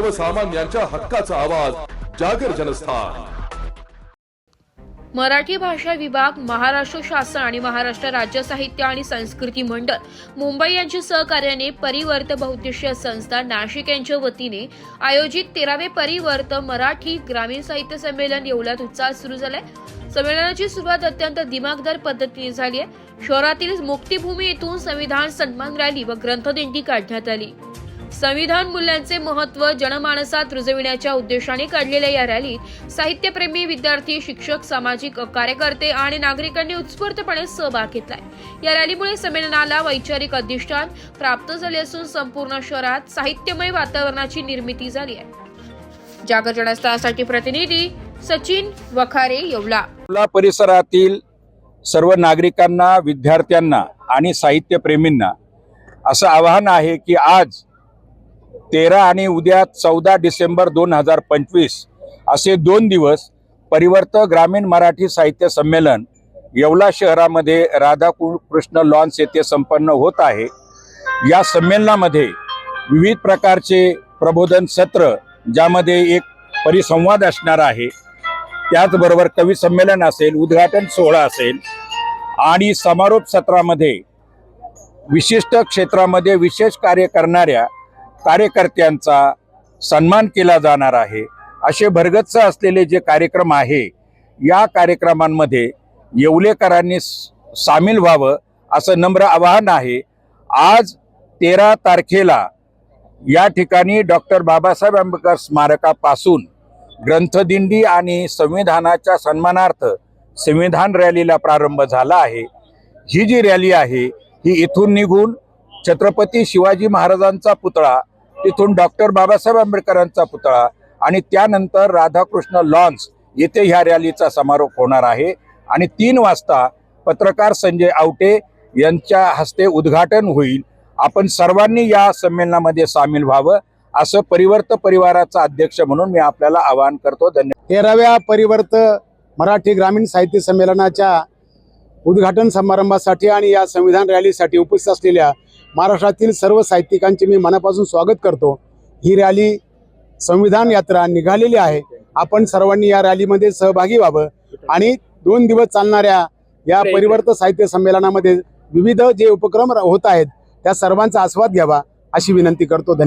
सर्वसामान्यांच्या हक्काचा आवाज जागर जनस्थान. मराठी भाषा विभाग महाराष्ट्र शासन आणि महाराष्ट्र राज्य साहित्य आणि संस्कृती मंडळ मुंबई यांच्या सहकार्याने परिवर्त बहुद्देशीय संस्था नाशिक यांच्या वतीने आयोजित तेरावे परिवर्त मराठी ग्रामीण साहित्य संमेलन येवल्यात उत्साह सुरू झालाय. संमेलनाची सुरुवात अत्यंत दिमागदार पद्धतीने झाली आहे. शहरातील मुक्तीभूमी येथून संविधान सन्मान रॅली व ग्रंथदिंडी काढण्यात आली. संविधान मूल्यांचे महत्त्व जनमानसात रुजविण्याच्या उद्देशाने काढलेल्या या रॅलीत साहित्यप्रेमी विद्यार्थी शिक्षक सामाजिक कार्यकर्ते आणि नागरिकांनी उत्स्फूर्तपणे सहभाग घेतलाय. या रॅलीमुळे संमेलनाला वैचारिक अधिष्ठान प्राप्त झाले असून संपूर्ण शहरात साहित्यमय वातावरणाची निर्मिती झाली आहे. जागर जनस्थळासाठी प्रतिनिधी सचिन वखारे येवला. परिसरातील सर्व नागरिकांना विद्यार्थ्यांना आणि साहित्यप्रेमींना असं आवाहन आहे की आज तेरा आणि उद्या चौदा डिसेंबर दोन हजार पंचवीस असे दोन दिवस परिवर्त ग्रामीण मराठी साहित्य संमेलन येवला शहरामध्ये राधाकृष्ण लॉन्स येथे संपन्न होत आहे. या संमेलनामध्ये विविध प्रकारचे प्रबोधन सत्र ज्यामध्ये एक परिसंवाद असणार आहे. त्याचबरोबर कवी संमेलन असेल उद्घाटन सोहळा असेल आणि समारोप सत्रामध्ये विशिष्ट क्षेत्रामध्ये विशेष कार्य करणाऱ्या कार्यकर्त्यांचा सन्मान केला जाणार आहे. असे भरगच्च असलेले जे कार्यक्रम आहे या कार्यक्रमांमध्ये येवलेकरांनी सामील व्हावं असं नम्र आवाहन आहे. आज तेरा तारखेला या ठिकाणी डॉक्टर बाबासाहेब आंबेडकर स्मारकापासून ग्रंथदिंडी आणि संविधानाच्या सन्मानार्थ संविधान रॅलीला प्रारंभ झाला आहे. ही जी रॅली आहे ही इथून निघून छत्रपती शिवाजी महाराजांचा पुतळा तिथून डॉक्टर बाबासाहेब आंबेडकरांचा पुतळा आणि त्यानंतर राधाकृष्ण लॉन्स येथे ह्या रॅलीचा समारोप होणार आहे. आणि तीन वाजता पत्रकार संजय आवटे यांच्या हस्ते उद्घाटन होईल. आपण सर्वांनी या संमेलनामध्ये सामील व्हावं असं परिवर्त परिवाराचा अध्यक्ष म्हणून मी आपल्याला आवाहन करतो. धन्यवाद तेराव्या परिवर्त मराठी ग्रामीण साहित्य संमेलनाच्या उद्घाटन समारंभासाठी आणि या संविधान रॅलीसाठी उपस्थित असलेल्या महाराष्ट्रातील सर्व साहित्यिकांचे मी मनापासून स्वागत करतो. ही रॅली संविधान यात्रा निघालेली आहे. आपण सर्वांनी या रॅलीमध्ये सहभागी व्हावं आणि दोन दिवस चालणाऱ्या या परिवर्त साहित्य संमेलनामध्ये विविध जे उपक्रम होत आहेत त्या सर्वांचा आस्वाद घ्यावा अशी विनंती करतो. धन्यवाद.